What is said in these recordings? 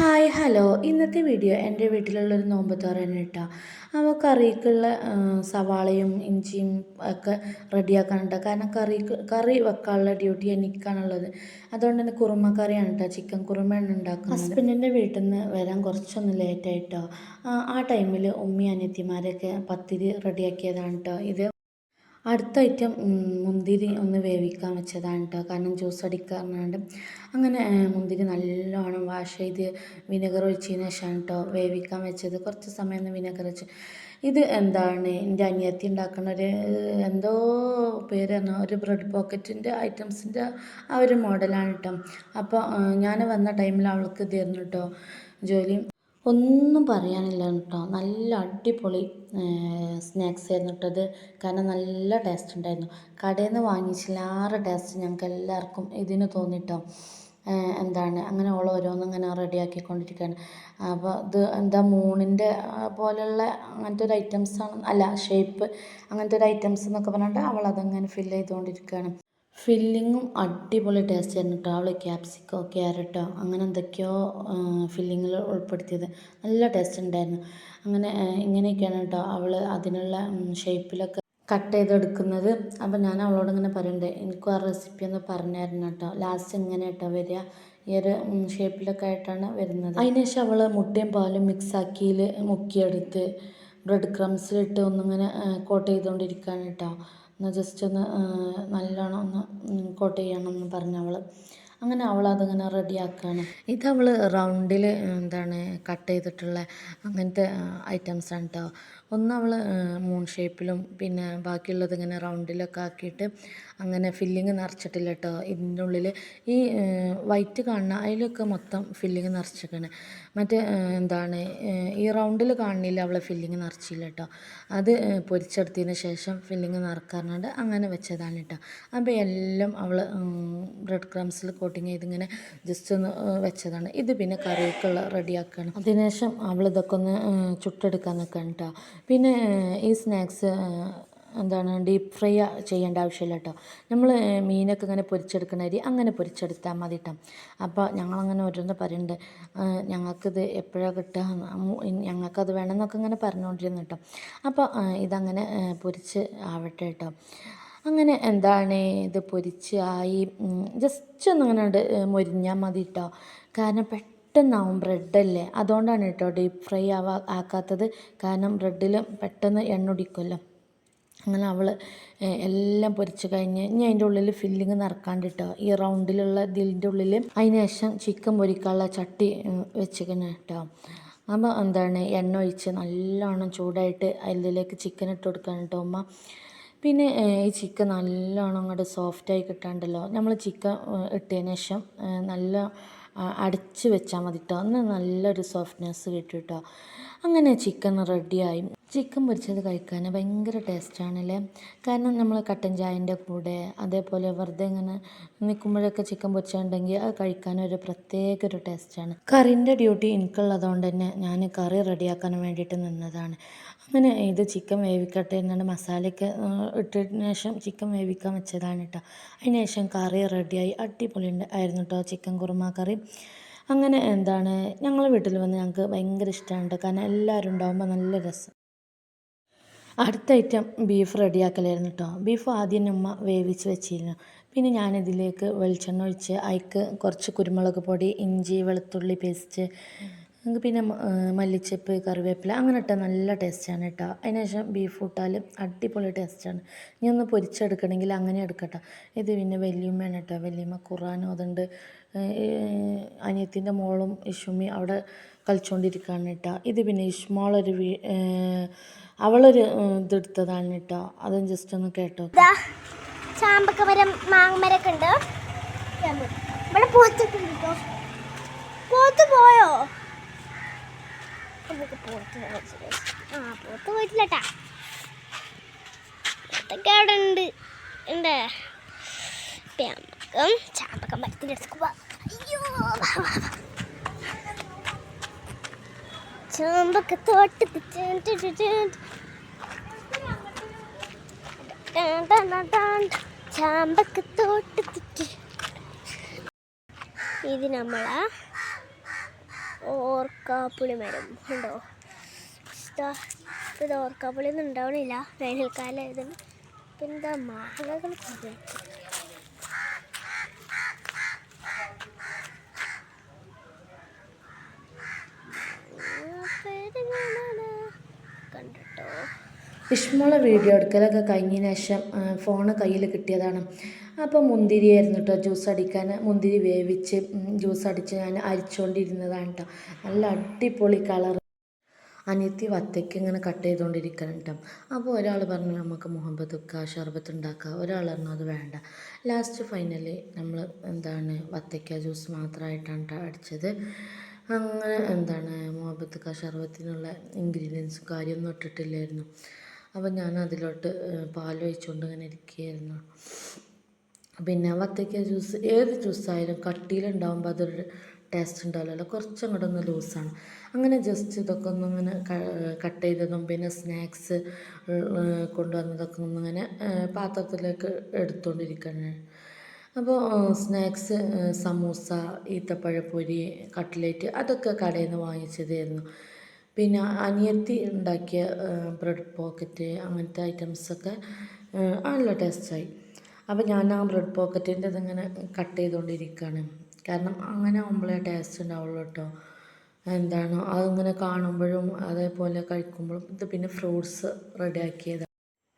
Hi hello. ഇന്നത്തെ video എന്റെ വീട്ടിലുള്ളൊരു നോമ്പ് തന്നെ കേട്ടോ. അപ്പോൾ കറിക്കുള്ള സവാളയും ഇഞ്ചിയും ഒക്കെ റെഡിയാക്കാനുണ്ട് കാരണം കറി കറി വെക്കാനുള്ള ഡ്യൂട്ടി എനിക്കാണുള്ളത്. അതുകൊണ്ട് തന്നെ കുറുമ കറിയാണ് കേട്ടോ ചിക്കൻ കുറുമയാണ് ഉണ്ടാക്കുന്നത്. ഹസ്ബൻഡിന്റെ വീട്ടിൽ നിന്ന് വരാൻ കുറച്ചൊന്ന് ലേറ്റായിട്ടോ ആ ടൈമിൽ ഉമ്മി അനിയത്തിമാരൊക്കെ പത്തിരി റെഡിയാക്കിയതാണ് കേട്ടോ. ഇത് അടുത്ത ഐറ്റം മുന്തിരി ഒന്ന് വേവിക്കാൻ വെച്ചതാണ് കേട്ടോ കാരണം ജ്യൂസ് അടിക്കാറുണ്ട്. അങ്ങനെ മുന്തിരി നല്ലോണം വാഷ് ചെയ്ത് വിനെഗർ ഒഴിച്ചതിന് ശേഷമാണ് കേട്ടോ വേവിക്കാൻ വെച്ചത്. കുറച്ച് സമയം ഒന്ന് വിനെഗർ വെച്ച് ഇത് എന്താണ്? എന്റെ അനിയത്തി ഉണ്ടാക്കുന്ന ഒരു എന്തോ പേര് തന്നെ ഒരു ബ്രെഡ് പോക്കറ്റിന്റെ ഐറ്റംസിന്റെ ആ ഒരു മോഡലാണ് കേട്ടോ അപ്പോൾ ഞാൻ വന്ന ടൈമിൽ അവൾക്ക് ഇതായിരുന്നു കേട്ടോ ജോലി ഒന്നും പറയാനില്ല കേട്ടോ. നല്ല അടിപൊളി സ്നാക്സ് ആയിരുന്നു കേട്ടോ കാരണം നല്ല ടേസ്റ്റ് ഉണ്ടായിരുന്നു. കടയിൽ നിന്ന് വാങ്ങിച്ചില്ലാറെ ടേസ്റ്റ് ഞങ്ങൾക്ക് എല്ലാവർക്കും ഇതിന് തോന്നിട്ടോ. എന്താണ് അങ്ങനെ ഓൾ ഓരോന്നും ഇങ്ങനെ റെഡിയാക്കിക്കൊണ്ടിരിക്കുകയാണ് അപ്പോൾ ഇത് എന്താ മൂണിന്റെ പോലെയുള്ള അങ്ങനത്തെ ഒരു ഐറ്റംസ് ആണ് അല്ല ഷേപ്പ് അങ്ങനത്തെ ഒരു ഐറ്റംസ് എന്നൊക്കെ പറഞ്ഞിട്ട് അവൾ അതങ്ങനെ ഫില്ല് ചെയ്തുകൊണ്ടിരിക്കുകയാണ്. ഫില്ലിങ്ങും അടിപൊളി ടേസ്റ്റ് ആയിരുന്നു കേട്ടോ അവൾ ക്യാപ്സിക്കോ ക്യാരറ്റോ അങ്ങനെ എന്തൊക്കെയോ ഫില്ലിങ്ങിൽ ഉൾപ്പെടുത്തിയത്. നല്ല ടേസ്റ്റ് ഉണ്ടായിരുന്നു അങ്ങനെ ഇങ്ങനെയൊക്കെയാണ് കേട്ടോ അവൾ അതിനുള്ള ഷേപ്പിലൊക്കെ കട്ട് ചെയ്തെടുക്കുന്നത്. അപ്പോൾ ഞാൻ അവളോട് ഇങ്ങനെ പറയുന്നുണ്ട് എനിക്കും ആ റെസിപ്പി ഒന്ന് പറഞ്ഞു കേട്ടോ ലാസ്റ്റ് ഇങ്ങനെ കേട്ടോ വരിക? ഈ ഒരു ഷേപ്പിലൊക്കെ ആയിട്ടാണ് വരുന്നത്. അതിനുശേഷം അവൾ മുട്ടയും പാലും മിക്സാക്കിയിൽ മുക്കിയെടുത്ത് ബ്രെഡ് ക്രംസിലിട്ട് ഒന്നിങ്ങനെ കോട്ട് ചെയ്തുകൊണ്ടിരിക്കുകയാണ് കേട്ടോ എന്നാൽ ജസ്റ്റ് ഒന്ന് നല്ലോണം ഒന്ന് കോട്ട് ചെയ്യണം എന്ന് പറഞ്ഞവൾ അങ്ങനെ അവൾ അതിങ്ങനെ റെഡിയാക്കുകയാണ് ഇത് അവൾ റൗണ്ടിൽ എന്താണ് കട്ട് ചെയ്തിട്ടുള്ള അങ്ങനത്തെ ഐറ്റംസ് ആണ് കേട്ടോ ഒന്ന് അവൾ മൂൺ ഷേപ്പിലും പിന്നെ ബാക്കിയുള്ളത് ഇങ്ങനെ റൗണ്ടിലൊക്കെ ആക്കിയിട്ട് അങ്ങനെ ഫില്ലിങ് നിറച്ചിട്ടില്ല കേട്ടോ ഇതിന്റെ ഉള്ളിൽ ഈ വൈറ്റ് കാണുന്ന അതിലൊക്കെ മൊത്തം ഫില്ലിങ് നിറച്ചിരിക്കണേ മറ്റേ എന്താണ് ഈ റൗണ്ടിൽ കാണുന്നില്ല അവളെ ഫില്ലിങ് നിറച്ചില്ല കേട്ടോ അത് പൊരിച്ചെടുത്തതിന് ശേഷം ഫില്ലിങ് നിറക്കാറുണ്ട്. അങ്ങനെ വെച്ചതാണ് കേട്ടോ അപ്പോൾ എല്ലാം അവൾ ബ്രെഡ് ക്രംസിൽ കോട്ടിങ് ചെയ്ത് ഇങ്ങനെ ജസ്റ്റ് ഒന്ന് വെച്ചതാണ്. ഇത് പിന്നെ കറിയൊക്കെയുള്ള റെഡിയാക്കണം. അതിനുശേഷം അവൾ ഇതൊക്കെ ഒന്ന് ചുട്ടെടുക്കാൻ നിൽക്കണം കേട്ടോ പിന്നെ ഈ സ്നാക്സ് എന്താണ് ഡീപ്പ് ഫ്രൈ ചെയ്യേണ്ട ആവശ്യമില്ല കേട്ടോ നമ്മൾ മീനൊക്കെ ഇങ്ങനെ പൊരിച്ചെടുക്കണ അരി അങ്ങനെ പൊരിച്ചെടുത്താൽ മതി കേട്ടോ അപ്പോൾ ഞങ്ങളങ്ങനെ ഓരോന്ന് പറയുന്നുണ്ട് ഞങ്ങൾക്കിത് എപ്പോഴാണ് കിട്ടുക ഞങ്ങൾക്കത് വേണം എന്നൊക്കെ ഇങ്ങനെ പറഞ്ഞുകൊണ്ടിരുന്നു കേട്ടോ അപ്പോൾ ഇതങ്ങനെ പൊരിച്ച് ആവട്ടെ കേട്ടോ അങ്ങനെ എന്താണ് ഇത് പൊരിച്ച് ആയി ജസ്റ്റ് ഒന്ന് അങ്ങനെ മൊരിഞ്ഞാൽ മതി കേട്ടോ കാരണം പെട്ടെന്നാവും ബ്രെഡല്ലേ? അതുകൊണ്ടാണ് കേട്ടോ ഡീപ്പ് ഫ്രൈ ആവാ ആക്കാത്തത്. കാരണം ബ്രെഡിൽ പെട്ടെന്ന് എണ്ണ ഒടിക്കുമല്ലോ അങ്ങനെ അവൾ എല്ലാം പൊരിച്ച് കഴിഞ്ഞ് ഇനി അതിന്റെ ഉള്ളിൽ ഫില്ലിങ് നിറക്കാണ്ടിട്ട ഈ റൗണ്ടിലുള്ള ഇതിന്റെ ഉള്ളിൽ അതിന് ശേഷം ചിക്കൻ പൊരിക്കാനുള്ള ചട്ടി വെച്ചിങ്ങനെ കേട്ടോ അപ്പോൾ എന്താണ് എണ്ണ ഒഴിച്ച് നല്ലോണം ചൂടായിട്ട് അതിലേക്ക് ചിക്കൻ ഇട്ട് കൊടുക്കാൻ കേട്ടോ ഉമ്മ. പിന്നെ ഈ ചിക്കൻ നല്ലോണം അങ്ങോട്ട് സോഫ്റ്റായി കിട്ടാണ്ടല്ലോ. നമ്മൾ ചിക്കൻ ഇട്ടതിന് ശേഷം നല്ല അടച്ച് വെച്ചാൽ മതി കേട്ടോ അന്ന് നല്ലൊരു സോഫ്റ്റ്നെസ് കിട്ടും കേട്ടോ അങ്ങനെ ചിക്കൻ റെഡിയായി ചിക്കൻ പൊരിച്ചത് കഴിക്കാൻ ഭയങ്കര ടേസ്റ്റാണല്ലേ കാരണം നമ്മൾ കട്ടൻ ചായന്റെ കൂടെ അതേപോലെ വെറുതെ ഇങ്ങനെ നിൽക്കുമ്പോഴൊക്കെ ചിക്കൻ പൊരിച്ചിട്ടുണ്ടെങ്കിൽ അത് കഴിക്കാൻ ഒരു പ്രത്യേക ഒരു ടേസ്റ്റാണ് കറിന്റെ ഡ്യൂട്ടി എനിക്കുള്ളതുകൊണ്ട് തന്നെ ഞാൻ കറി റെഡിയാക്കാൻ വേണ്ടിയിട്ട് നിന്നതാണ്. അങ്ങനെ ഇത് ചിക്കൻ വേവിക്കട്ടെ എന്നാണ് മസാലയ്ക്ക് ഇട്ടതിന് ശേഷം ചിക്കൻ വേവിക്കാൻ വെച്ചതാണ് കേട്ടോ അതിന് ശേഷം കറി റെഡിയായി അടിപൊളി ആയിരുന്നു കേട്ടോ ചിക്കൻ കുറുമ കറി. അങ്ങനെ എന്താണ് ഞങ്ങൾ വീട്ടിൽ വന്ന് ഞങ്ങൾക്ക് ഭയങ്കര ഇഷ്ടമാണ് കാരണം എല്ലാവരും ഉണ്ടാകുമ്പോൾ നല്ല രസം. അടുത്ത ഐറ്റം ബീഫ് റെഡിയാക്കലായിരുന്നു കേട്ടോ ബീഫ് ആദ്യം ഉമ്മ വേവിച്ച് വെച്ചിരുന്നു. പിന്നെ ഞാനിതിലേക്ക് വെളിച്ചെണ്ണ ഒഴിച്ച് അതിക്ക് കുറച്ച് കുരുമുളക് പൊടി ഇഞ്ചി വെളുത്തുള്ളി പേസ്റ്റ് പിന്നെ മല്ലിച്ചപ്പ് കറിവേപ്പില അങ്ങനെ ഇട്ടാൽ നല്ല ടേസ്റ്റാണ് കേട്ടോ അതിനുശേഷം ബീഫ് ഇട്ടാൽ അടിപൊളി ടേസ്റ്റാണ് ഇനി ഒന്ന് പൊരിച്ചെടുക്കണമെങ്കിൽ അങ്ങനെ എടുക്കട്ടോ. ഇത് പിന്നെ വല്യമ്മയാണ് കേട്ടോ വലിയമ്മ ഖുറാനും അതുണ്ട്. അനിയത്തിന്റെ മോളും ഇഷുമി അവിടെ കളിച്ചുകൊണ്ടിരിക്കുകയാണ് കേട്ടോ ഇത് പിന്നെ ഇഷ്മോളൊരു വീ അവളൊരു ഇതെടുത്തതാണ് കേട്ടോ അതും ജസ്റ്റ് ഒന്ന് കേട്ടോ. ചാമ്പക്കമരം ചാമ്പക്ക മരം മാങ്ങമരൊക്കെ ഉണ്ട്. പോയോ? നമുക്ക് പുറത്ത് ആ പുറത്ത് പോയിട്ടില്ലട്ടാ. പോത്തൊക്കെ അവിടെ ഉണ്ട്. ഉണ്ട് ചാമ്പക്കം ചാമ്പക്കം മരത്തിന്റെ അടുത്ത് അയ്യോ ചാമ്പക്ക വാ. ചാമ്പക്ക ചാമ്പക്കത്തോട്ടത്തിട്ട് ഇത് നമ്മളാ ഓർക്കാപ്പുളി മരം ഉണ്ടോ ഇതാ ഓർക്കാപ്പുളി ഒന്നും ഉണ്ടാവണില്ല. വേനൽക്കാലം ഇതിന് പിന്നെ എന്താ മാങ്ങകൾ കുറേ ഇഷ്മോളെ വീഡിയോ എടുക്കലൊക്കെ കഴിഞ്ഞതിന് ശേഷം ഫോണ് കയ്യിൽ കിട്ടിയതാണ്. അപ്പോൾ മുന്തിരിയായിരുന്നു കേട്ടോ ജ്യൂസ് അടിക്കാൻ മുന്തിരി വേവിച്ച് ജ്യൂസ് അടിച്ച് ഞാൻ അരിച്ചുകൊണ്ടിരുന്നതാണ് കേട്ടോ നല്ല അടിപൊളി കളർ. അനിയത്തി വത്തയ്ക്ക് ഇങ്ങനെ കട്ട് ചെയ്തുകൊണ്ടിരിക്കണം കേട്ടോ അപ്പോൾ ഒരാൾ പറഞ്ഞു നമുക്ക് മുഹബത്ത് വെക്കുക ഷർബത്ത് ഉണ്ടാക്കുക ഒരാൾ പറഞ്ഞു അത് വേണ്ട. ലാസ്റ്റ് ഫൈനലി നമ്മൾ എന്താണ് വത്തയ്ക്ക ജ്യൂസ് മാത്രമായിട്ടാണ് ട്ടോ അടിച്ചത്. അങ്ങനെ എന്താണ് മുഹബത്ത് ഷർബത്തിനുള്ള ഇൻഗ്രീഡിയൻസും കാര്യമൊന്നും ഇട്ടിട്ടില്ലായിരുന്നു. അപ്പോൾ ഞാൻ അതിലോട്ട് ഒഴിച്ചുകൊണ്ട് ഇങ്ങനെ ഇരിക്കുകയായിരുന്നു. പിന്നെ വത്തയ്ക്ക ജ്യൂസ് ഏത് ജ്യൂസായാലും കട്ടിയിലുണ്ടാകുമ്പോൾ അതൊരു ടേസ്റ്റ് ഉണ്ടാവില്ലല്ലോ കുറച്ചും ലൂസാണ് അങ്ങനെ ജസ്റ്റ് ഇതൊക്കെ ഒന്ന് ഇങ്ങനെ കട്ട് ചെയ്തതും പിന്നെ സ്നാക്സ് കൊണ്ടുവന്നതൊക്കെ ഒന്നിങ്ങനെ പാത്രത്തിലേക്ക് എടുത്തുകൊണ്ടിരിക്കുകയാണ് അപ്പോൾ സ്നാക്സ് സമൂസ ഈത്തപ്പഴപ്പൊരി കട്ട്ലേറ്റ് അതൊക്കെ കടയിൽ നിന്ന് വാങ്ങിച്ചതായിരുന്നു. പിന്നെ അനിയത്തി ഉണ്ടാക്കിയ ബ്രെഡ് പോക്കറ്റ് അങ്ങനത്തെ ഐറ്റംസൊക്കെ നല്ല ടേസ്റ്റായി അപ്പോൾ ഞാൻ ആ ബ്രെഡ് പോക്കറ്റിന്റെ ഇതിങ്ങനെ കട്ട് ചെയ്തുകൊണ്ടിരിക്കുകയാണ് കാരണം അങ്ങനെ ആകുമ്പോഴേ ടേസ്റ്റ് ഉണ്ടാവുള്ളൂ കേട്ടോ എന്താണ്? അതിങ്ങനെ കാണുമ്പോഴും അതേപോലെ കഴിക്കുമ്പോഴും ഇത് പിന്നെ ഫ്രൂട്ട്സ് റെഡിയാക്കിയത്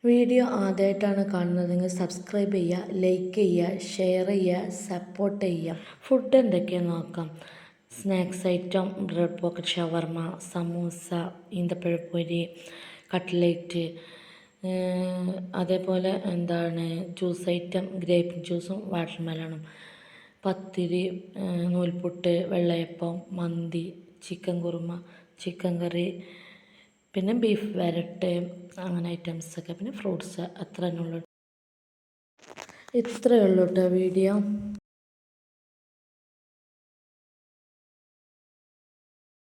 വീഡിയോ ആദ്യമായിട്ടാണ് കാണുന്നതെങ്കിൽ സബ്സ്ക്രൈബ് ചെയ്യുക ലൈക്ക് ചെയ്യുക ഷെയർ ചെയ്യുക സപ്പോർട്ട് ചെയ്യുക ഫുഡ് എന്തൊക്കെയാണെന്ന് നോക്കാം? Snacks item bread pocket shawarma samosa ഈന്തപ്പഴപ്പൊരി cutlet അതേപോലെ എന്താണ് ജ്യൂസ് ഐറ്റം ഗ്രേപ്പ് ജ്യൂസും വാട്ടർ മെലണും പത്തിരി നൂൽപുട്ട് വെള്ളയപ്പം മന്തി ചിക്കൻ കുറുമ ചിക്കൻ കറി പിന്നെ ബീഫ് വരട്ട് അങ്ങനെ ഐറ്റംസൊക്കെ. പിന്നെ ഫ്രൂട്ട്സ് അത്ര തന്നെ ഉള്ളു. ഇത്രയേ ഉള്ളൂ കേട്ടോ വീഡിയോ.